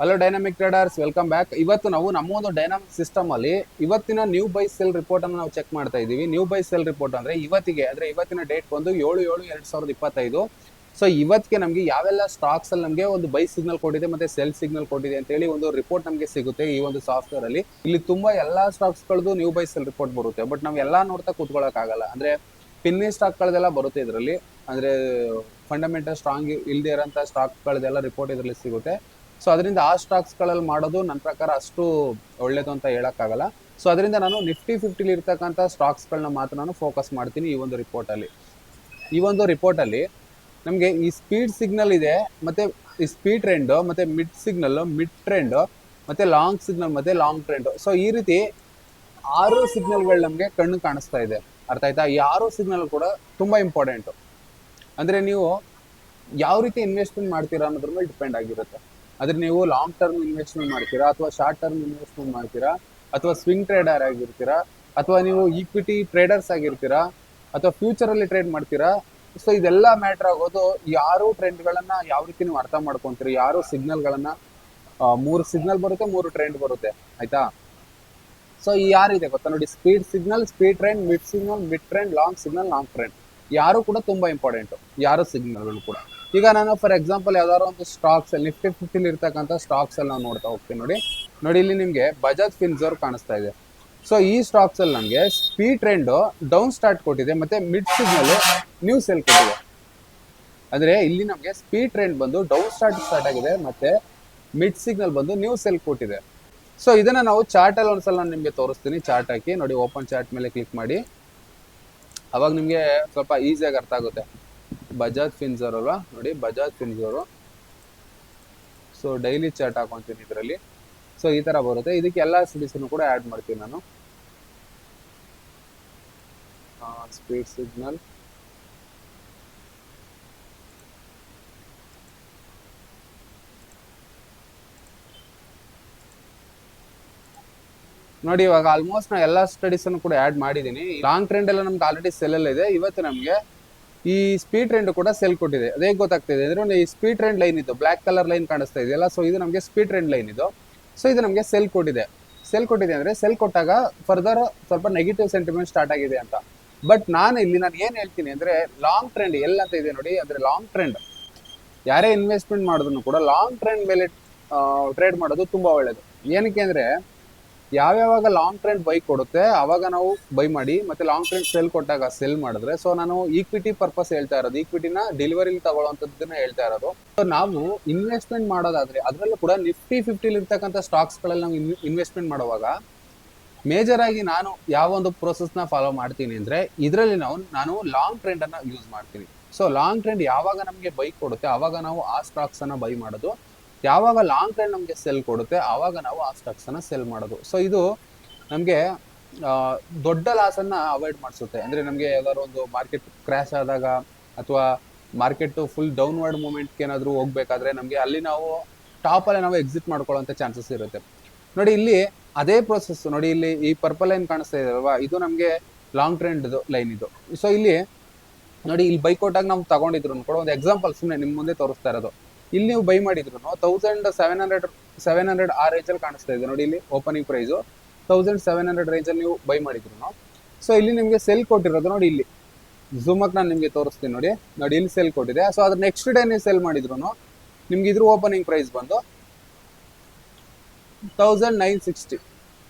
Hello dynamic traders welcome back ಇವತ್ತು ನಾವು ನಮ್ಮ ಒಂದು ಡೈನಾಮಿಕ್ ಸಿಸ್ಟಮ್ ಅಲ್ಲಿ ಇವತ್ತಿನ ನ್ಯೂ ಬೈ ಸೆಲ್ ರಿಪೋರ್ಟ್ ಅನ್ನು ನಾವು ಚೆಕ್ ಮಾಡ್ತಾ ಇದೀವಿ ನ್ಯೂ ಬೈ ಸೆಲ್ ರಿಪೋರ್ಟ್ ಅಂದ್ರೆ ಇವತ್ತಿಗೆ, ಅಂದ್ರೆ ಇವತ್ತಿನ ಡೇಟ್ ಬಂದು ಏಳು ಏಳು ಎರಡ್ ಸಾವಿರದ ಇಪ್ಪತ್ತೈದು. ಸೊ ಇವತ್ತಿಗೆ ನಮಗೆ ಯಾವೆಲ್ಲ ಸ್ಟಾಕ್ಸ್ ಅಲ್ಲಿ ನಮಗೆ ಒಂದು ಬೈ ಸಿಗ್ನಲ್ ಕೊಟ್ಟಿದೆ ಮತ್ತೆ ಸೆಲ್ ಸಿಗ್ನಲ್ ಕೊಟ್ಟಿದೆ ಅಂತ ಹೇಳಿ ಒಂದು ರಿಪೋರ್ಟ್ ನಮಗೆ ಸಿಗುತ್ತೆ ಈ ಒಂದು ಸಾಫ್ಟ್ವೇರ್ ಅಲ್ಲಿ. ಇಲ್ಲಿ ತುಂಬಾ ಎಲ್ಲಾ ಸ್ಟಾಕ್ಸ್ ಗಳದ್ದು ನ್ಯೂ ಬೈ ಸೆಲ್ ರಿಪೋರ್ಟ್ ಬರುತ್ತೆ. ಬಟ್ ನಾವು ಎಲ್ಲಾ ನೋಡ್ತಾ ಆಗಲ್ಲ ಅಂದ್ರೆ ಪಿನ್ನಿ ಸ್ಟಾಕ್ ಗಳದೆಲ್ಲ ಬರುತ್ತೆ ಇದರಲ್ಲಿ. ಅಂದ್ರೆ ಫಂಡಮೆಂಟಲ್ ಸ್ಟ್ರಾಂಗ್ ಇಲ್ದೇ ಇರೋಂಥ ಸ್ಟಾಕ್ ಗಳದೆಲ್ಲ ರಿಪೋರ್ಟ್ ಇದರಲ್ಲಿ ಸಿಗುತ್ತೆ. ಸೊ ಅದರಿಂದ ಆ ಸ್ಟಾಕ್ಸ್ಗಳಲ್ಲಿ ಮಾಡೋದು ನನ್ನ ಪ್ರಕಾರ ಅಷ್ಟು ಒಳ್ಳೇದು ಅಂತ ಹೇಳೋಕ್ಕಾಗಲ್ಲ. ಸೊ ಅದರಿಂದ ನಾನು ನಿಫ್ಟಿ ಫಿಫ್ಟಿಲಿ ಇರ್ತಕ್ಕಂಥ ಸ್ಟಾಕ್ಸ್ ಗಳನ್ನ ಮಾತ್ರ ನಾನು ಫೋಕಸ್ ಮಾಡ್ತೀನಿ ಈ ಒಂದು ರಿಪೋರ್ಟ್ ಅಲ್ಲಿ. ಈ ಒಂದು ರಿಪೋರ್ಟ್ ಅಲ್ಲಿ ನಮಗೆ ಈ ಸ್ಪೀಡ್ ಸಿಗ್ನಲ್ ಇದೆ, ಮತ್ತೆ ಈ ಸ್ಪೀಡ್ ಟ್ರೆಂಡ್ ಮತ್ತೆ ಮಿಡ್ ಸಿಗ್ನಲ್ ಮಿಡ್ ಟ್ರೆಂಡ್ ಮತ್ತೆ ಲಾಂಗ್ ಸಿಗ್ನಲ್ ಮತ್ತೆ ಲಾಂಗ್ ಟ್ರೆಂಡ್ ಸೊ ಈ ರೀತಿ ಆರು ಸಿಗ್ನಲ್ಗಳು ನಮಗೆ ಕಣ್ಣು ಕಾಣಿಸ್ತಾ ಇದೆ. ಅರ್ಥ ಆಯ್ತಾ? ಈ ಆರು ಸಿಗ್ನಲ್ ಕೂಡ ತುಂಬಾ ಇಂಪಾರ್ಟೆಂಟ್ ಅಂದ್ರೆ ನೀವು ಯಾವ ರೀತಿ ಇನ್ವೆಸ್ಟ್ಮೆಂಟ್ ಮಾಡ್ತೀರಾ ಅನ್ನೋದ್ರ ಮೇಲೆ ಡಿಪೆಂಡ್ ಆಗಿರುತ್ತೆ. ಅದ್ರ ನೀವು ಲಾಂಗ್ ಟರ್ಮ್ ಇನ್ವೆಸ್ಟ್ಮೆಂಟ್ ಮಾಡ್ತೀರಾ ಅಥವಾ ಶಾರ್ಟ್ ಟರ್ಮ್ ಇನ್ವೆಸ್ಟ್ಮೆಂಟ್ ಮಾಡ್ತೀರಾ ಅಥವಾ ಸ್ವಿಂಗ್ ಟ್ರೇಡರ್ ಆಗಿರ್ತೀರಾ ಅಥವಾ ನೀವು ಈಕ್ವಿಟಿ ಟ್ರೇಡರ್ಸ್ ಆಗಿರ್ತೀರಾ ಅಥವಾ ಫ್ಯೂಚರ್ ಅಲ್ಲಿ ಟ್ರೇಡ್ ಮಾಡ್ತೀರಾ? ಸೊ ಇದೆಲ್ಲ ಮ್ಯಾಟರ್ ಆಗೋದು ಯಾರು ಟ್ರೆಂಡ್ಗಳನ್ನ ಯಾವ ರೀತಿ ನೀವು ಅರ್ಥ ಮಾಡ್ಕೊಂತೀರಿ? ಯಾರು ಸಿಗ್ನಲ್ಗಳನ್ನ ಮೂರು ಸಿಗ್ನಲ್ ಬರುತ್ತೆ, ಮೂರು ಟ್ರೆಂಡ್ ಬರುತ್ತೆ. ಆಯ್ತಾ? ಸೊ ಈ ಯಾರಿದೆ ಗೊತ್ತಾ? ನೋಡಿ speed signal speed trend mid signal mid trend long signal long trend ಯಾರು ಕೂಡ ತುಂಬಾ ಇಂಪಾರ್ಟೆಂಟ್ ಯಾರು ಸಿಗ್ನಲ್ಗಳು ಕೂಡ. ಈಗ ನಾನು ಫಾರ್ ಎಕ್ಸಾಂಪಲ್ ಯಾವ್ದಾದ್ರು ಒಂದು ಸ್ಟಾಕ್ಸ್ ಅಲ್ಲಿ ನಿಫ್ಟಿ ಫಿಫ್ಟಿಲಿ ಇರ್ತಕ್ಕಂಥ ಸ್ಟಾಕ್ಸ್ ಅಲ್ಲಿ ನಾವು ನೋಡ್ತಾ ಹೋಗ್ತೀವಿ ನೋಡಿ. ನೋಡಿ, ಇಲ್ಲಿ ನಿಮಗೆ ಬಜಾಜ್ ಫಿನ್ಸರ್ ಕಾಣಿಸ್ತಾ ಇದೆ. ಸೊ ಈ ಸ್ಟಾಕ್ಸ್ ಅಲ್ಲಿ ನಮಗೆ ಸ್ಪೀಡ್ ಟ್ರೆಂಡ್ ಡೌನ್ ಸ್ಟಾರ್ಟ್ ಕೊಟ್ಟಿದೆ, ಮತ್ತೆ ಮಿಡ್ ಸಿಗ್ನಲ್ ನ್ಯೂ ಸೆಲ್ ಕೊಟ್ಟಿದೆ. ಅಂದ್ರೆ ಇಲ್ಲಿ ನಮಗೆ ಸ್ಪೀಡ್ ಟ್ರೆಂಡ್ ಬಂದು ಡೌನ್ ಸ್ಟಾರ್ಟ್ ಸ್ಟಾರ್ಟ್ ಆಗಿದೆ, ಮತ್ತೆ ಮಿಡ್ ಸಿಗ್ನಲ್ ಬಂದು ನ್ಯೂ ಸೆಲ್ ಕೊಟ್ಟಿದೆ. ಸೊ ಇದನ್ನ ನಾವು ಚಾರ್ಟ್ ಅಲ್ಲಿ ಒಂದ್ಸಲ ನಾನು ನಿಮಗೆ ತೋರಿಸ್ತೀನಿ ಚಾರ್ಟ್ ಹಾಕಿ. ನೋಡಿ ಓಪನ್ ಚಾರ್ಟ್ ಮೇಲೆ ಕ್ಲಿಕ್ ಮಾಡಿ. ಅವಾಗ ನಿಮಗೆ ಸ್ವಲ್ಪ ಈಸಿಯಾಗಿ ಅರ್ಥ ಆಗುತ್ತೆ. ಬಜಾಜ್ ಫಿನ್ಸರ್ ಅಲ್ವಾ ನೋಡಿ Bajaj Finserv so daily chart ಹಾಕೊಂತೀನಿ ಇದರಲ್ಲಿ. ಸೊ ಈ ತರ ಬರುತ್ತೆ. ಇದಕ್ಕೆ ಎಲ್ಲ ಸಿಡಿಸನ್ನು ಕೂಡ ಆ್ಯಡ್ ಮಾಡ್ತೀನಿ ನಾನು. ಸ್ಪೀಡ್ ಸಿಗ್ನಲ್ ನೋಡಿ, ಇವಾಗ ಆಲ್ಮೋಸ್ಟ್ ನಾ ಎಲ್ಲ ಸ್ಟಡೀಸ್ ಅನ್ನು ಕೂಡ ಆ್ಯಡ್ ಮಾಡಿದ್ದೀನಿ. ಲಾಂಗ್ ಟ್ರೆಂಡ್ ಎಲ್ಲ ನಮ್ಗೆ ಆಲ್ರೆಡಿ ಸೆಲ್ ಇದೆ. ಇವತ್ತು ನಮಗೆ ಈ ಸ್ಪೀಡ್ ಟ್ರೆಂಡ್ ಕೂಡ ಸೆಲ್ ಕೊಟ್ಟಿದೆ. ಅದೇ ಗೊತ್ತಾಗ್ತಿದೆ. ಅಂದ್ರೆ ಈ ಸ್ಪೀಡ್ ಟ್ರೆಂಡ್ ಲೈನ್ ಇತ್ತು. ಬ್ಲಾಕ್ ಕಲರ್ ಲೈನ್ ಕಾಣಿಸ್ತಾ ಇದೆಯಲ್ಲ ಸೊ ಇದು ನಮಗೆ ಸ್ಪೀಡ್ ಟ್ರೆಂಡ್ ಲೈನ್ ಇದು. ಸೊ ಇದು ನಮಗೆ ಸೆಲ್ ಕೊಟ್ಟಿದೆ. ಸೆಲ್ ಕೊಟ್ಟಿದೆ ಅಂದ್ರೆ ಸೆಲ್ ಕೊಟ್ಟಾಗ ಫರ್ದರ್ ಸ್ವಲ್ಪ ನೆಗೆಟಿವ್ ಸೆಂಟಿಮೆಂಟ್ ಸ್ಟಾರ್ಟ್ ಆಗಿದೆ ಅಂತ. ಬಟ್ ನಾನು ಇಲ್ಲಿ ನಾನು ಏನ್ ಹೇಳ್ತೀನಿ ಅಂದ್ರೆ ಲಾಂಗ್ ಟ್ರೆಂಡ್ ಎಲ್ಲಂತ ಇದೆ ನೋಡಿ. ಅಂದ್ರೆ ಲಾಂಗ್ ಟ್ರೆಂಡ್ ಯಾರೇ ಇನ್ವೆಸ್ಟ್ಮೆಂಟ್ ಮಾಡಿದ್ರು ಕೂಡ ಲಾಂಗ್ ಟ್ರೆಂಡ್ ಮೇಲೆ ಟ್ರೇಡ್ ಮಾಡೋದು ತುಂಬಾ ಒಳ್ಳೇದು. ಏನಕ್ಕೆ ಅಂದ್ರೆ ಯಾವ್ಯಾವಾಗ ಲಾಂಗ್ ಟ್ರೆಂಡ್ ಬೈ ಕೊಡುತ್ತೆ, ಅವಾಗ ನಾವು ಬೈ ಮಾಡಿ, ಮತ್ತೆ ಲಾಂಗ್ ಟ್ರೆಂಡ್ ಸೆಲ್ ಕೊಟ್ಟಾಗ ಸೆಲ್ ಮಾಡಿದ್ರೆ ಸೊ ನಾನು ಈಕ್ವಿಟಿ ಪರ್ಪಸ್ ಹೇಳ್ತಾ ಇರೋದು. ಈಕ್ವಿಟಿನ ಡೆಲಿವರಿಲಿ ತಗೊಳ್ಳೋಂಥದ್ದನ್ನ ಹೇಳ್ತಾ ಇರೋದು. ಸೊ ನಾವು ಇನ್ವೆಸ್ಟ್ಮೆಂಟ್ ಮಾಡೋದಾದ್ರೆ, ಅದರಲ್ಲೂ ಕೂಡ ನಿಫ್ಟಿ ಫಿಫ್ಟಿಲಿ ಇರ್ತಕ್ಕಂಥ ಸ್ಟಾಕ್ಸ್ಗಳಲ್ಲಿ ನಾವು ಇನ್ವೆಸ್ಟ್ಮೆಂಟ್ ಮಾಡುವಾಗ ಮೇಜರ್ ಆಗಿ ನಾನು ಯಾವ ಒಂದು ಪ್ರೋಸೆಸ್ನ ಫಾಲೋ ಮಾಡ್ತೀನಿ ಅಂದ್ರೆ, ಇದರಲ್ಲಿ ನಾವು, ನಾನು ಲಾಂಗ್ ಟ್ರೆಂಡ್ ಅನ್ನ ಯೂಸ್ ಮಾಡ್ತೀನಿ. ಸೊ ಲಾಂಗ್ ಟ್ರೆಂಡ್ ಯಾವಾಗ ನಮಗೆ ಬೈಕ್ ಕೊಡುತ್ತೆ ಆವಾಗ ನಾವು ಆ ಸ್ಟಾಕ್ಸ್ ಅನ್ನ ಬೈ ಮಾಡೋದು. ಯಾವಾಗ ಲಾಂಗ್ ಟೈಮ್ ನಮಗೆ ಸೆಲ್ ಕೊಡುತ್ತೆ ಆವಾಗ ನಾವು ಆ ಸ್ಟಾಕ್ಸನ್ನು ಸೆಲ್ ಮಾಡೋದು. ಸೊ ಇದು ನಮಗೆ ದೊಡ್ಡ ಲಾಸನ್ನು ಅವಾಯ್ಡ್ ಮಾಡಿಸುತ್ತೆ. ಅಂದ್ರೆ ನಮಗೆ ಯಾವ್ದಾದ್ರು ಒಂದು ಮಾರ್ಕೆಟ್ ಕ್ರ್ಯಾಶ್ ಆದಾಗ ಅಥವಾ ಮಾರ್ಕೆಟ್ ಫುಲ್ ಡೌನ್ವರ್ಡ್ ಮೂಮೆಂಟ್ ಏನಾದರೂ ಹೋಗ್ಬೇಕಾದ್ರೆ ನಮಗೆ ಅಲ್ಲಿ ನಾವು ಟಾಪ್ ಅಲ್ಲಿ ನಾವು ಎಕ್ಸಿಟ್ ಮಾಡ್ಕೊಳ್ಳೋಂಥ ಚಾನ್ಸಸ್ ಇರುತ್ತೆ. ನೋಡಿ, ಇಲ್ಲಿ ಅದೇ ಪ್ರೊಸೆಸ್ ನೋಡಿ, ಇಲ್ಲಿ ಈ ಪರ್ಪಲ್ ಲೈನ್ ಕಾಣಿಸ್ತಾ ಇದೆ ಅಲ್ವಾ? ಇದು ನಮಗೆ ಲಾಂಗ್ ಟ್ರೆಂಡ್ ಲೈನ್ ಇದು. ಸೊ ಇಲ್ಲಿ ನೋಡಿ, ಇಲ್ಲಿ ಬೈಕ್ ಕೊಟ್ಟಾಗ ನಾವು ತಗೊಂಡಿದ್ರು ಕೂಡ ಒಂದು ಎಕ್ಸಾಂಪಲ್ ಸುಮ್ಮನೆ ನಿಮ್ಮ ಮುಂದೆ ತೋರಿಸ್ತಾ ಇರೋದು. ಇಲ್ಲಿ ನೀವು ಬೈ ಮಾಡಿದ್ರು thousand seven hundred seven hundred ಆ ರೇಂಜ್ ಅಲ್ಲಿ ಕಾಣಿಸ್ತಾ ಇದೆ. ನೋಡಿ ಇಲ್ಲಿ opening price thousand seven hundred range ಅಲ್ಲಿ ನೀವು ಬೈ ಮಾಡಿದ್ರು ಸೊ ಇಲ್ಲಿ ನಿಮಗೆ ಸೆಲ್ ಕೊಟ್ಟಿರೋದು ನೋಡಿ ಇಲ್ಲಿ. ಝೂಮಕ್ ನಾನು ನಿಮಗೆ ತೋರಿಸ್ತೀನಿ ನೋಡಿ. ನೋಡಿ ಇಲ್ಲಿ ಸೆಲ್ ಕೊಟ್ಟಿದೆ ಸೊ ಅದ್ರ ನೆಕ್ಸ್ಟ್ ಡೇ ನೀವು ಸೆಲ್ ಮಾಡಿದ್ರು ನಿಮ್ಗೆ ಇದ್ರ ಓಪನಿಂಗ್ ಪ್ರೈಸ್ ಬಂದು ತೌಸಂಡ್ ನೈನ್ ಸಿಕ್ಸ್ಟಿ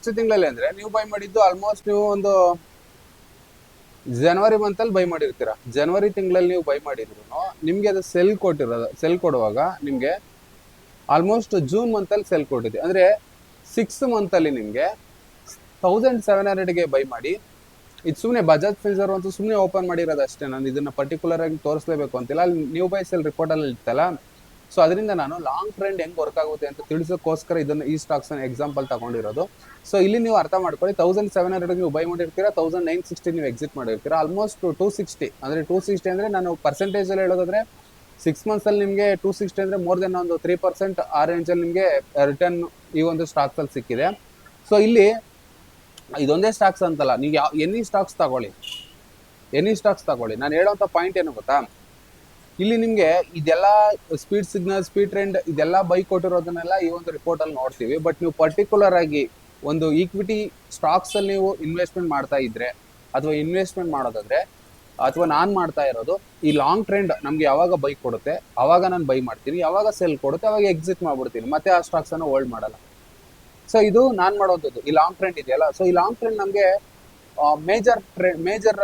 ತಿಂಗಳಲ್ಲಿ ಅಂದ್ರೆ ನೀವು ಬೈ ಮಾಡಿದ್ದು ಆಲ್ಮೋಸ್ಟ್ ನೀವು ಒಂದು ಜನವರಿ ಮಂತಲ್ಲಿ ಬೈ ಮಾಡಿರ್ತೀರಾ? ಜನವರಿ ತಿಂಗಳಲ್ಲಿ ನೀವು ಬೈ ಮಾಡಿದ್ರು ನಿಮಗೆ ಅದು ಸೆಲ್ ಕೊಟ್ಟಿರೋದು ಸೆಲ್ ಕೊಡುವಾಗ ನಿಮಗೆ ಆಲ್ಮೋಸ್ಟ್ ಜೂನ್ ಮಂತಲ್ಲಿ ಸೆಲ್ ಕೊಟ್ಟಿದೆ. ಅಂದರೆ ಸಿಕ್ಸ್ ಮಂತಲ್ಲಿ ನಿಮಗೆ ತೌಸಂಡ್ ಸೆವೆನ್ ಹಂಡ್ರೆಡ್ಗೆ ಬೈ ಮಾಡಿ, ಇದು ಸುಮ್ಮನೆ ಬಜಾಜ್ ಫಿನ್ಸರ್ ಅಂತೂ ಸುಮ್ಮನೆ ಓಪನ್ ಮಾಡಿರೋದು ಅಷ್ಟೇ ನಾನು ಇದನ್ನ ಪರ್ಟಿಕ್ಯುಲರ್ ಆಗಿ ತೋರಿಸ್ಲೇಬೇಕು ಅಂತಿಲ್ಲ. ಅಲ್ಲಿ ನ್ಯೂ ಬೈ ಸೆಲ್ ರಿಪೋರ್ಟಲ್ಲಿ ಇರ್ತಲ್ಲ ಸೊ ಅದರಿಂದ ನಾನು ಲಾಂಗ್ ಟ್ರೆಂಡ್ ಹೆಂಗೆ ವರ್ಕ್ ಆಗುತ್ತೆ ಅಂತ ತಿಳಿಸೋಕ್ಕೋಸ್ಕರ ಇದನ್ನು ಈ ಸ್ಟಾಕ್ಸ್ ಎಕ್ಸಾಂಪಲ್ ತಗೊಂಡಿರೋದು. ಸೊ ಇಲ್ಲಿ ನೀವು ಅರ್ಥ ಮಾಡ್ಕೊಳ್ಳಿ ತೌಸಂಡ್ ಸೆವೆನ್ ಹಂಡ್ರೆಡ್ ನೀವು ಬೈ ಮಾಡಿರ್ತೀರಾ ತೌಸಂಡ್ ನೈನ್ ಸಿಕ್ಸ್ಟಿ ನೀವು ಎಕ್ಸಿಟ್ ಮಾಡಿರ್ತೀರಾ ಆಲ್ಮೋಸ್ಟ್ ಟೂ ಸಿಕ್ಸ್ಟಿ ಅಂದರೆ ಟೂ ಸಿಕ್ಸ್ಟಿ ಅಂದರೆ ನಾನು ಪರ್ಸೆಂಟೇಜಲ್ಲಿ ಹೇಳೋದಾದ್ರೆ ಸಿಕ್ಸ್ ಮಂತ್ಸಲ್ಲಿ ನಿಮಗೆ ಟೂ ಸಿಕ್ಸ್ಟಿ ಅಂದರೆ ಮೋರ್ ದೆನ್ ಒಂದು ತ್ರೀ ಪರ್ಸೆಂಟ್ ಆ ರೇಂಜಲ್ಲಿ ನಿಮಗೆ ರಿಟರ್ನ್ ಈ ಒಂದು ಸ್ಟಾಕ್ಸಲ್ಲಿ ಸಿಕ್ಕಿದೆ. ಸೊ ಇಲ್ಲಿ ಇದೊಂದೇ ಸ್ಟಾಕ್ಸ್ ಅಂತಲ್ಲ, ನೀವು ಯಾವ ಎನಿ ಸ್ಟಾಕ್ಸ್ ತಗೊಳ್ಳಿ ಎನಿ ಸ್ಟಾಕ್ಸ್ ತಗೊಳ್ಳಿ. ನಾನು ಹೇಳೋಂಥ ಪಾಯಿಂಟ್ ಏನು ಗೊತ್ತಾ? ಇಲ್ಲಿ ನಿಮ್ಗೆ ಇದೆಲ್ಲ ಸ್ಪೀಡ್ ಸಿಗ್ನಲ್ ಸ್ಪೀಡ್ ಟ್ರೆಂಡ್ ಇದೆಲ್ಲ ಬೈಕ್ ಕೊಟ್ಟಿರೋದನ್ನೆಲ್ಲ ಈ ಒಂದು ರಿಪೋರ್ಟ್ ಅಲ್ಲಿ ನೋಡ್ತೀವಿ. ಬಟ್ ನೀವು ಪರ್ಟಿಕ್ಯುಲರ್ ಆಗಿ ಒಂದು ಈಕ್ವಿಟಿ ಸ್ಟಾಕ್ಸ್ ಅಲ್ಲಿ ನೀವು ಇನ್ವೆಸ್ಟ್ಮೆಂಟ್ ಮಾಡ್ತಾ ಇದ್ರೆ ಅಥವಾ ಇನ್ವೆಸ್ಟ್ಮೆಂಟ್ ಮಾಡೋದಾದ್ರೆ ಅಥವಾ ನಾನ್ ಮಾಡ್ತಾ ಇರೋದು, ಈ ಲಾಂಗ್ ಟ್ರೆಂಡ್ ನಮ್ಗೆ ಯಾವಾಗ ಬೈಕ್ ಕೊಡುತ್ತೆ, ಅವಾಗ ನಾನು ಬೈ ಮಾಡ್ತೀನಿ, ಯಾವಾಗ ಸೆಲ್ ಕೊಡುತ್ತೆ, ಅವಾಗ ಎಕ್ಸಿಟ್ ಮಾಡ್ಬಿಡ್ತೀನಿ. ಮತ್ತೆ ಆ ಸ್ಟಾಕ್ಸ್ ಅನ್ನು ಹೋಲ್ಡ್ ಮಾಡಲ್ಲ. ಸೊ ಇದು ನಾನ್ ಮಾಡೋಂಥದ್ದು ಈ ಲಾಂಗ್ ಟ್ರೆಂಡ್ ಇದೆಯಲ್ಲ? ಸೊ ಈ ಲಾಂಗ್ ಟ್ರೆಂಡ್ ನಮ್ಗೆ ಮೇಜರ್ ಟ್ರೆಂಡ್ ಮೇಜರ್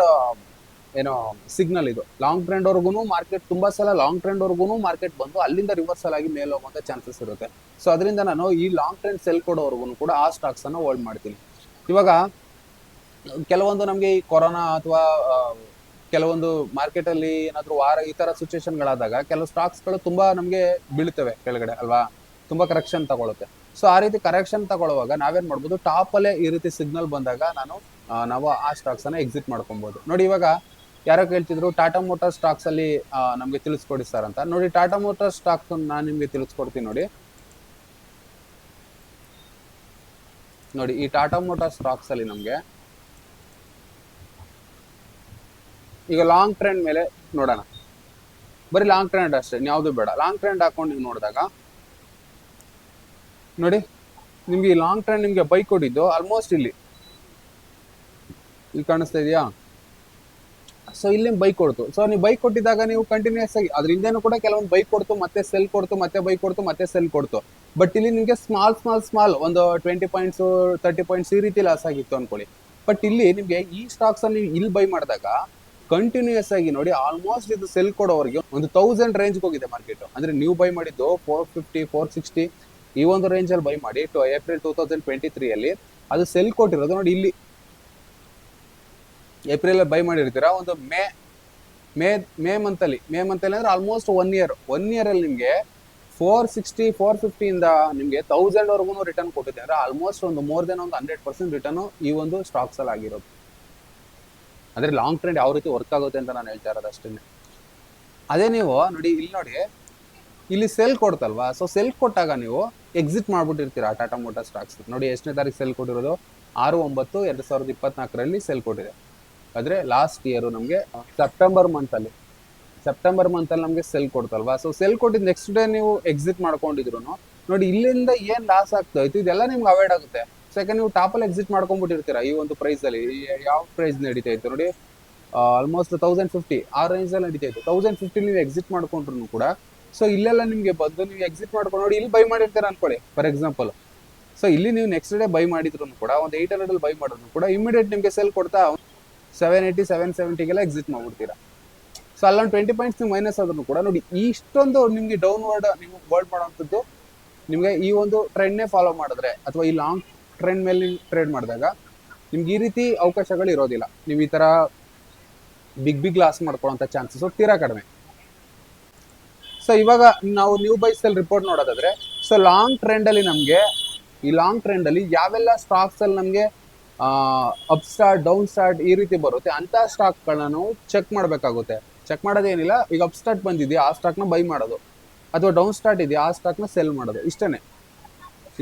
ಏನೋ ಸಿಗ್ನಲ್ ಇದು. ಲಾಂಗ್ ಟ್ರೆಂಡ್ ವರ್ಗು ಮಾರ್ಕೆಟ್ ತುಂಬಾ ಸಲ ಲಾಂಗ್ ಟ್ರೆಂಡ್ ವರ್ಗು ಮಾರ್ಕೆಟ್ ಬಂದು ಅಲ್ಲಿಂದ ರಿವರ್ಸಲ್ ಆಗಿ ಮೇಲೆ ಹೋಗುವಂತ ಚಾನ್ಸಸ್ ಇರುತ್ತೆ. ಸೊ ಅದರಿಂದ ನಾನು ಈ ಲಾಂಗ್ ಟ್ರೆಂಡ್ ಸೆಲ್ ಕೊಡೋವರೆಗೂ ಕೂಡ ಆ ಸ್ಟಾಕ್ಸ್ ಅನ್ನು ಹೋಲ್ಡ್ ಮಾಡ್ತೀನಿ. ಇವಾಗ, ಕೆಲವೊಂದು ನಮಗೆ ಈ ಕೊರೋನಾ ಅಥವಾ ಕೆಲವೊಂದು ಮಾರ್ಕೆಟ್ ಅಲ್ಲಿ ಏನಾದ್ರು ವಾರ, ಈ ತರ ಸಿಚುವೇಶನ್ಗಳಾದಾಗ ಕೆಲವು ಸ್ಟಾಕ್ಸ್ಗಳು ತುಂಬಾ ನಮಗೆ ಬೀಳ್ತವೆ ಕೆಳಗಡೆ, ಅಲ್ವಾ? ತುಂಬಾ ಕರೆಕ್ಷನ್ ತಗೊಳುತ್ತೆ. ಸೊ ಆ ರೀತಿ ಕರೆಕ್ಷನ್ ತಗೊಳ್ಳುವಾಗ ನಾವೇನ್ ಮಾಡ್ಬೋದು? ಟಾಪ್ ಅಲ್ಲೇ ಈ ರೀತಿ ಸಿಗ್ನಲ್ ಬಂದಾಗ ನಾನು ನಾವು ಆ ಸ್ಟಾಕ್ಸ್ ಅನ್ನ ಎಕ್ಸಿಟ್ ಮಾಡ್ಕೊಬಹುದು ನೋಡಿ ಇವಾಗ ಯಾರೋ ಕೇಳ್ತಿದ್ರು ಟಾಟಾ ಮೋಟಾರ್ ಸ್ಟಾಕ್ಸ್ ಅಲ್ಲಿ ನಮಗೆ ತಿಳಿಸ್ಕೊಡಿ ಸರ್ ಅಂತ. ನೋಡಿ ಟಾಟಾ ಮೋಟಾರ್ ಸ್ಟಾಕ್ ನಾನು ನಿಮಗೆ ತಿಳಿಸ್ಕೊಡ್ತೀನಿ ನೋಡಿ. ನೋಡಿ, ಈ ಟಾಟಾ ಮೋಟಾರ್ ಸ್ಟಾಕ್ಸ್ ಅಲ್ಲಿ ನಮಗೆ ಈಗ ಲಾಂಗ್ ಟ್ರೆಂಡ್ ಮೇಲೆ ನೋಡೋಣ. ಬರೀ ಲಾಂಗ್ ಟ್ರೆಂಡ್ ಅಷ್ಟೇ ಯಾವುದು ಬೇಡ. ಲಾಂಗ್ ಟ್ರೆಂಡ್ ಹಾಕೊಂಡು ನೀವು ನೋಡಿದಾಗ, ನೋಡಿ, ನಿಮ್ಗೆ ಈ ಲಾಂಗ್ ಟ್ರೆಂಡ್ ನಿಮ್ಗೆ ಬೈಕ್ ಕೊಟ್ಟಿದ್ದು ಆಲ್ಮೋಸ್ಟ್ ಇಲ್ಲಿ. ಇಲ್ಲಿ ಕಾಣಿಸ್ತಾ ಇದೆಯಾ? ಸೊ ಇಲ್ಲಿ ಬೈಕ್ ಕೊಡ್ತು. ಸೊ ನೀವು ಬೈಕ್ ಕೊಟ್ಟಿದ್ದಾಗ ನೀವು ಕಂಟಿನ್ಯೂಸ್ ಆಗಿ ಅದ್ರ ಕೂಡ ಕೆಲವೊಂದು ಬೈಕ್ ಕೊಡ್ತು, ಮತ್ತೆ ಸೆಲ್ ಕೊಡ್ತು, ಮತ್ತೆ ಬೈಕ್ ಕೊಡ್ತು, ಮತ್ತೆ ಸೆಲ್ ಕೊಡ್ತು. ಬಟ್ ಇಲ್ಲಿ ನಿಮಗೆ ಸ್ಮಾಲ್ ಸ್ಮಾಲ್ ಸ್ಮಾಲ್ ಒಂದು ಟ್ವೆಂಟಿ ಪಾಯಿಂಟ್ಸ್ ತರ್ಟಿ ಪಾಯಿಂಟ್ಸ್ ಈ ರೀತಿ ಲಾಸ್ ಆಗಿತ್ತು ಅನ್ಕೊಳ್ಳಿ. ಬಟ್ ಇಲ್ಲಿ ನಿಮಗೆ ಈ ಸ್ಟಾಕ್ಸ್ ಅಲ್ಲಿ ನೀವು ಇಲ್ಲಿ ಬೈ ಮಾಡಿದಾಗ ಕಂಟಿನ್ಯೂಸ್ ಆಗಿ ನೋಡಿ ಆಲ್ಮೋಸ್ಟ್ ಇದು ಸೆಲ್ ಕೊಡೋವರೆಗೆ ಒಂದು ತೌಸಂಡ್ ರೇಂಜ್ಗೆ ಹೋಗಿದೆ ಮಾರ್ಕೆಟ್ ಅಂದ್ರೆ ನೀವು ಬೈ ಮಾಡಿದ್ದು ಫೋರ್ ಫಿಫ್ಟಿ ಫೋರ್ ಸಿಕ್ಸ್ಟಿ ಈ ಒಂದು ರೇಂಜ್ ಅಲ್ಲಿ ಬೈ ಮಾಡಿ two April two thousand twenty three ಅಲ್ಲಿ ಅದು ಸೆಲ್ ಕೊಟ್ಟಿರೋದು. ನೋಡಿ, ಇಲ್ಲಿ ಏಪ್ರಿಲ್ ಬೈ ಮಾಡಿರ್ತೀರಾ? ಒಂದು ಮೇ ಮೇ ಮೇ ಮಂತಲ್ಲಿ ಮೇ ಮಂತಲ್ಲಿ ಅಂದ್ರೆ almost one year one year ಅಲ್ಲಿ ನಿಮ್ಗೆ ಫೋರ್ ಸಿಕ್ಸ್ಟಿ ಫೋರ್ ಫಿಫ್ಟಿಯಿಂದ ನಿಮ್ಗೆ ತೌಸಂಡ್ ವರ್ಗು ರಿಟರ್ನ್ ಕೊಟ್ಟಿದೆ. ಅಂದ್ರೆ ಆಲ್ಮೋಸ್ಟ್ ಒಂದು ಮೋರ್ ದೆನ್ ಒಂದು ಹಂಡ್ರೆಡ್ ಪರ್ಸೆಂಟ್ ರಿಟರ್ನ್ ಈ ಒಂದು ಸ್ಟಾಕ್ಸ್ ಅಲ್ಲಿ ಆಗಿರೋದು. ಅಂದ್ರೆ ಲಾಂಗ್ ಟ್ರೆಂಡ್ ಯಾವ ರೀತಿ ವರ್ಕ್ ಆಗುತ್ತೆ ಅಂತ ನಾನು ಹೇಳ್ತಾ ಇರೋದು ಅಷ್ಟೇ ಅದೇ ನೀವು ನೋಡಿ, ಇಲ್ಲಿ ನೋಡಿ, ಇಲ್ಲಿ ಸೆಲ್ ಕೊಡ್ತಲ್ವಾ? ಸೊ ಸೆಲ್ ಕೊಟ್ಟಾಗ ನೀವು ಎಕ್ಸಿಟ್ ಮಾಡ್ಬಿಟ್ಟಿರ್ತೀರಾ ಟಾಟಾ ಮೋಟಾರ್ ಸ್ಟಾಕ್ಸ್ ನೋಡಿ, ಎಷ್ಟನೇ ತಾರೀಕು ಸೆಲ್ ಕೊಟ್ಟಿರೋದು? ಆರು ಒಂಬತ್ತು, ಎರಡು ಸಾವಿರದ ಇಪ್ಪತ್ನಾಲ್ಕರಲ್ಲಿ ಸೆಲ್ ಕೊಟ್ಟಿದೆ. ಆದ್ರೆ ಲಾಸ್ಟ್ ಇಯರ್ ನಮಗೆ ಸೆಪ್ಟೆಂಬರ್ ಮಂತ್ ಅಲ್ಲಿ. ಸೆಪ್ಟೆಂಬರ್ ಮಂತ್ ಅಲ್ಲಿ ನಮಗೆ ಸೆಲ್ ಕೊಡ್ತಲ್ವಾ ಸೊ ಸೆಲ್ ಕೊಟ್ಟಿದ್ ನೆಕ್ಸ್ಟ್ ಡೇ ನೀವು ಎಕ್ಸಿಟ್ ಮಾಡ್ಕೊಂಡಿದ್ರು ನೋಡಿ ಇಲ್ಲಿಂದ ಏನ್ ಲಾಸ್ ಆಗ್ತಾ ಇತ್ತು, ಇದೆಲ್ಲ ನಿಮ್ಗೆ ಅವಾಯ್ಡ್ ಆಗುತ್ತೆ. ಸೆಕೆಂಡ್ ನೀವು ಟಾಪಲ್ಲಿ ಎಕ್ಸಿಟ್ ಮಾಡ್ಕೊಂಡ್ಬಿಟ್ಟಿರ್ತೀರಾ ಈ ಒಂದು ಪ್ರೈಸ್ ಅಲ್ಲಿ? ಯಾವ ಪ್ರೈಸ್ ನಡೀತಾ ಇತ್ತು ನೋಡಿ? ಆಲ್ಮೋಸ್ಟ್ ತೌಸಂಡ್ ಫಿಫ್ಟಿ ಆ ರೇಂಜ್ ಅಲ್ಲಿ ನಡೀತಾ ಇತ್ತು. ತೌಸಂಡ್ ಫಿಫ್ಟಿ ನೀವು ಎಕ್ಸಿಟ್ ಮಾಡ್ಕೊಂಡ್ರು ಕೂಡ ಸೊ ಇಲ್ಲೆಲ್ಲ ನಿಮಗೆ ಬಂದು ನೀವು ಎಕ್ಸಿಟ್ ಮಾಡ್ಕೊಂಡು ನೋಡಿ, ಇಲ್ಲಿ ಬೈ ಮಾಡಿರ್ತೀರ ಅನ್ಕೊಳ್ಳಿ ಫಾರ್ ಎಕ್ಸಾಂಪಲ್ ಸೊ ಇಲ್ಲಿ ನೀವು ನೆಕ್ಸ್ಟ್ ಡೇ ಬೈ ಮಾಡಿದ್ರು ಕೂಡ, ಒಂದು ಏಟ್ ಹಂಡ್ರೆಡ್ ಅಲ್ಲಿ ಬೈ ಮಾಡಿದ್ರು ಕೂಡ ಇಮಿಡಿಯೇಟ್ ನಿಮಗೆ ಸೆಲ್ ಕೊಡ್ತಾ ಸೆವೆನ್ ಏಯ್ಟಿ ಸೆವೆನ್ ಸೆವೆಂಟಿಗೆಲ್ಲ ಎಕ್ಸಿಟ್ ಮಾಡ್ಬಿಡ್ತೀರಾ. ಸೊ ಅಲ್ಲೊಂದು ಟ್ವೆಂಟಿ ಪಾಯಿಂಟ್ಸ್ ನಿಮ್ಗೆ ಮೈನಸ್ ಆದ್ರೂ ಕೂಡ ನೋಡಿ, ಇಷ್ಟೊಂದು ನಿಮಗೆ ಡೌನ್ವರ್ಡ್ ನೀವು ವರ್ಡ್ ಮಾಡೋವಂಥದ್ದು, ನಿಮಗೆ ಈ ಒಂದು ಟ್ರೆಂಡ್ನೇ ಫಾಲೋ ಮಾಡಿದ್ರೆ ಅಥವಾ ಈ ಲಾಂಗ್ ಟ್ರೆಂಡ್ ಮೇಲೆ ಟ್ರೇಡ್ ಮಾಡಿದಾಗ, ನಿಮ್ಗೆ ಈ ರೀತಿ ಅವಕಾಶಗಳು ಇರೋದಿಲ್ಲ. ನೀವು ಈ ಥರ ಬಿಗ್ ಬಿಗ್ ಲಾಸ್ ಮಾಡ್ಕೊಳ್ಳೋಂಥ ಚಾನ್ಸಸ್ ತೀರಾ ಕಡಿಮೆ. ಸೊ ಇವಾಗ ನಾವು ನ್ಯೂ ಬೈ ಸೆಲ್ ರಿಪೋರ್ಟ್ ನೋಡೋದಾದ್ರೆ ಸೊ ಲಾಂಗ್ ಟ್ರೆಂಡಲ್ಲಿ ನಮಗೆ, ಈ ಲಾಂಗ್ ಟ್ರೆಂಡಲ್ಲಿ ಯಾವೆಲ್ಲ ಸ್ಟಾಕ್ಸಲ್ಲಿ ನಮಗೆ ಅಪ್ ಸ್ಟಾರ್ಟ್ ಡೌನ್ ಸ್ಟಾರ್ಟ್ ಈ ರೀತಿ ಬರುತ್ತೆ. ಅಂತ ಸ್ಟಾಕ್ಗಳನ್ನ ನಾವು ಚೆಕ್ ಮಾಡಬೇಕಾಗುತ್ತೆ. ಚೆಕ್ ಮಾಡೋದೇನಿಲ್ಲ, ಈಗ ಅಪ್ ಸ್ಟಾರ್ಟ್ ಬಂದಿದೆಯಾ, ಆ ಸ್ಟಾಕ್ನ ಬೈ ಮಾಡೋದು. ಅಥವಾ ಡೌನ್ ಸ್ಟಾರ್ಟ್ ಇದೆಯಾ, ಆ ಸ್ಟಾಕ್ನ ಸೆಲ್ ಮಾಡೋದು. ಇಷ್ಟೇ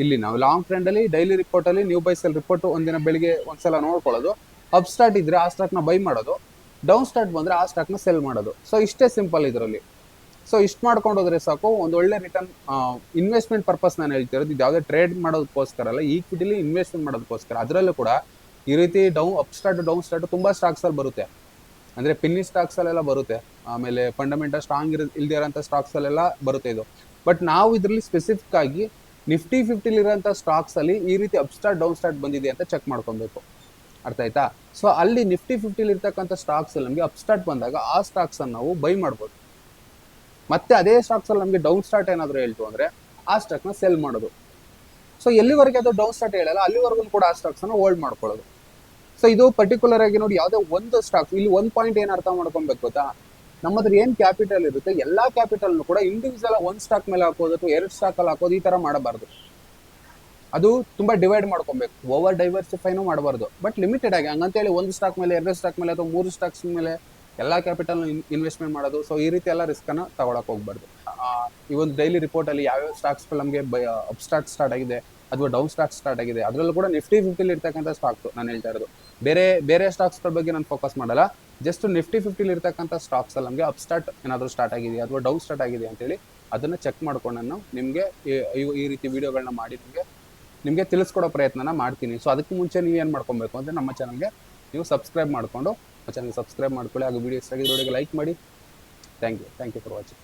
ಇಲ್ಲಿ ನಾವು ಲಾಂಗ್ ಟ್ರೆಂಡ್ ಅಲ್ಲಿ ಡೈಲಿ ರಿಪೋರ್ಟ್ ಅಲ್ಲಿ ನ್ಯೂ ಬೈ ಸೆಲ್ ರಿಪೋರ್ಟ್ ಒಂದಿನ ಬೆಳಿಗ್ಗೆ ಒಂದ್ಸಲ ನೋಡ್ಕೊಳ್ಳೋದು. ಅಪ್ ಸ್ಟಾರ್ಟ್ ಇದ್ರೆ ಆ ಸ್ಟಾಕ್ನ ಬೈ ಮಾಡೋದು. ಡೌನ್ ಸ್ಟಾರ್ಟ್ ಬಂದ್ರೆ ಆ ಸ್ಟಾಕ್ನ ಸೆಲ್ ಮಾಡೋದು. ಸೊ ಇಷ್ಟೇ ಸಿಂಪಲ್ ಇದರಲ್ಲಿ. ಸೊ ಇಷ್ಟು ಮಾಡ್ಕೊಂಡು ಹೋದ್ರೆ ಸಾಕು. ಒಂದು ಒಳ್ಳೆ ರಿಟರ್ನ್ ಇನ್ವೆಸ್ಟ್ಮೆಂಟ್ ಪರ್ಪಸ್ ನಾನು ಹೇಳ್ತಿರೋದು ಇದು ಯಾವುದೇ ಟ್ರೇಡ್ ಮಾಡೋದಕ್ಕೋಸ್ಕರ ಅಲ್ಲ ಈಕ್ವಿಟಿಲಿ ಇನ್ವೆಸ್ಟ್ಮೆಂಟ್ ಮಾಡೋದಕ್ಕೋಸ್ಕರ. ಅದರಲ್ಲೂ ಕೂಡ ಈ ರೀತಿ down up start down start ತುಂಬಾ ಸ್ಟಾಕ್ಸ್ ಅಲ್ಲಿ ಬರುತ್ತೆ. ಅಂದ್ರೆ ಪಿನ್ನಿ ಸ್ಟಾಕ್ಸ್ ಅಲ್ಲೆಲ್ಲ ಬರುತ್ತೆ. ಆಮೇಲೆ ಫಂಡಮೆಂಟಲ್ ಸ್ಟ್ರಾಂಗ್ ಇರ, ಇಲ್ದೇ ಇರೋಂಥ ಸ್ಟಾಕ್ಸ್ ಅಲ್ಲೆಲ್ಲ ಬರುತ್ತೆ ಇದು. ಬಟ್ ನಾವು ಇದರಲ್ಲಿ ಸ್ಪೆಸಿಫಿಕ್ ಆಗಿ ನಿಫ್ಟಿ ಫಿಫ್ಟಿಲಿ ಇರೋಂಥ ಸ್ಟಾಕ್ಸ್ ಅಲ್ಲಿ ಈ ರೀತಿ ಅಪ್ ಸ್ಟಾರ್ಟ್ ಡೌನ್ ಸ್ಟಾರ್ಟ್ ಬಂದಿದೆ ಅಂತ ಚೆಕ್ ಮಾಡ್ಕೊಬೇಕು. ಅರ್ಥ ಆಯ್ತಾ? ಸೊ ಅಲ್ಲಿ ನಿಫ್ಟಿ ಫಿಫ್ಟಿಲಿ ಇರ್ತಕ್ಕಂಥ ಸ್ಟಾಕ್ಸ್ ಅಲ್ಲಿ ನಮಗೆ ಅಪ್ ಸ್ಟಾರ್ಟ್ ಬಂದಾಗ ಆ ಸ್ಟಾಕ್ಸ್ ಅನ್ನು ನಾವು ಬೈ ಮಾಡ್ಬೋದು. ಮತ್ತೆ ಅದೇ ಸ್ಟಾಕ್ಸ್ ಅಲ್ಲಿ ನಮಗೆ ಡೌನ್ ಸ್ಟಾರ್ಟ್ ಏನಾದ್ರು ಹೇಳ್ತು ಅಂದ್ರೆ ಆ ಸ್ಟಾಕ್ನ ಸೆಲ್ ಮಾಡೋದು. ಸೊ ಎಲ್ಲಿವರೆಗೆ ಅದು ಡೌನ್ ಸ್ಟಾರ್ಟ್ ಹೇಳಲ್ಲ, ಅಲ್ಲಿವರೆಗೂ ಕೂಡ ಆ ಸ್ಟಾಕ್ಸ್ ಅನ್ನ ಹೋಲ್ಡ್ ಮಾಡ್ಕೊಳ್ಳೋದು. ಸೊ ಇದು ಪರ್ಟಿಕ್ಯುಲರ್ ಆಗಿ ನೋಡಿ ಯಾವುದೇ ಒಂದು ಸ್ಟಾಕ್ ಇಲ್ಲಿ ಒಂದ್ ಪಾಯಿಂಟ್ ಏನ್ ಅರ್ಥ ಮಾಡ್ಕೊಬೇಕು ಗೊತ್ತಾ? ನಮ್ಮ ಹತ್ರ ಏನ್ ಕ್ಯಾಪಿಟಲ್ ಇರುತ್ತೆ, ಎಲ್ಲಾ ಕ್ಯಾಪಿಟಲ್ ಕೂಡ ಇಂಡಿವಿಜುವಲ್ ಒಂದ್ ಸ್ಟಾಕ್ ಮೇಲೆ ಹಾಕೋದು ಅಥವಾ ಎರಡು ಸ್ಟಾಕ್ ಅಲ್ಲಿ ಹಾಕೋದು ಈ ತರ ಮಾಡಬಾರ್ದು. ಅದು ತುಂಬಾ ಡಿವೈಡ್ ಮಾಡ್ಕೊಬೇಕು. ಓವರ್ ಡೈವರ್ಸಿಫೈನು ಮಾಡಬಾರ್ದು. ಬಟ್ ಲಿಮಿಟೆಡ್ ಆಗಿ, ಹಂಗಂತೇಳಿ ಒಂದು ಸ್ಟಾಕ್ ಮೇಲೆ, ಎರಡು ಸ್ಟಾಕ್ ಮೇಲೆ ಅಥವಾ ಮೂರು ಸ್ಟಾಕ್ಸ್ ಮೇಲೆ ಎಲ್ಲಾ ಕ್ಯಾಪಿಟಲ್ ಇನ್ವೆಸ್ಟ್ಮೆಂಟ್ ಮಾಡೋದು. ಸೊ ಈ ರೀತಿ ಎಲ್ಲ ರಿಸ್ಕ್ ಅನ್ನ ತಗೊಳಕ್ ಹೋಗ್ಬಾರ್ದು. ಈ ಒಂದು ಡೈಲಿ ರಿಪೋರ್ಟ್ ಅಲ್ಲಿ ಯಾವ್ಯಾವ ಸ್ಟಾಕ್ಸ್ ನಮಗೆ ಅಪ್ ಸ್ಟಾರ್ಟ್ ಸ್ಟಾರ್ಟ್ ಆಗಿದೆ ಅಥವಾ ಡೌನ್ ಸ್ಟಾಕ್ ಸ್ಟಾರ್ಟ್ ಆಗಿದೆ ಅದರಲ್ಲೂ ಕೂಡ ನಿಫ್ಟಿ ಫಿಫ್ಟಿಲಿ ಇರ್ತಕ್ಕಂಥ ಸ್ಟಾಕ್ ನಾನು ಹೇಳ್ತಾ ಇರೋದು. ಬೇರೆ ಬೇರೆ ಸ್ಟಾಕ್ಸ್ಗಳ ಬಗ್ಗೆ ನಾನು ಫೋಕಸ್ ಮಾಡಲ್ಲ. ಜಸ್ಟ್ ನಿಫ್ಟಿ ಫಿಫ್ಟಿಲಿ ಇರ್ತಕ್ಕಂಥ ಸ್ಟಾಕ್ಸ್ ಅಲ್ಲಿ ನಮಗೆ ಅಪ್ ಸ್ಟಾರ್ಟ್ ಏನಾದರೂ ಸ್ಟಾರ್ಟ್ ಆಗಿದೆ ಅಥವಾ ಡೌನ್ ಸ್ಟಾರ್ಟ್ ಆಗಿದೆ ಅಂತೇಳಿ ಅದನ್ನ ಚೆಕ್ ಮಾಡ್ಕೊಂಡು ನಾನು ನಿಮಗೆ ಈ ರೀತಿ ವಿಡಿಯೋಗಳನ್ನ ಮಾಡಿ ನಿಮಗೆ ನಿಮಗೆ ತಿಳಿಸ್ಕೊಡೋ ಪ್ರಯತ್ನನ ಮಾಡ್ತೀನಿ. ಸೊ ಅದಕ್ಕೆ ಮುಂಚೆ ನೀವು ಏನು ಮಾಡ್ಕೊಬೇಕು ಅಂದರೆ ನಮ್ಮ ಚಾನಲ್ಗೆ ನೀವು ಸಬ್ಸ್ಕ್ರೈಬ್ ಮಾಡಿಕೊಂಡು ಚಾನಲ್ಗೆ ಸಬ್ಸ್ಕ್ರೈಬ್ ಮಾಡ್ಕೊಳ್ಳಿ ಹಾಗೂ ವಿಡಿಯೋಸ್ ಇಷ್ಟ ಲೈಕ್ ಮಾಡಿ. Thank you thank you for watching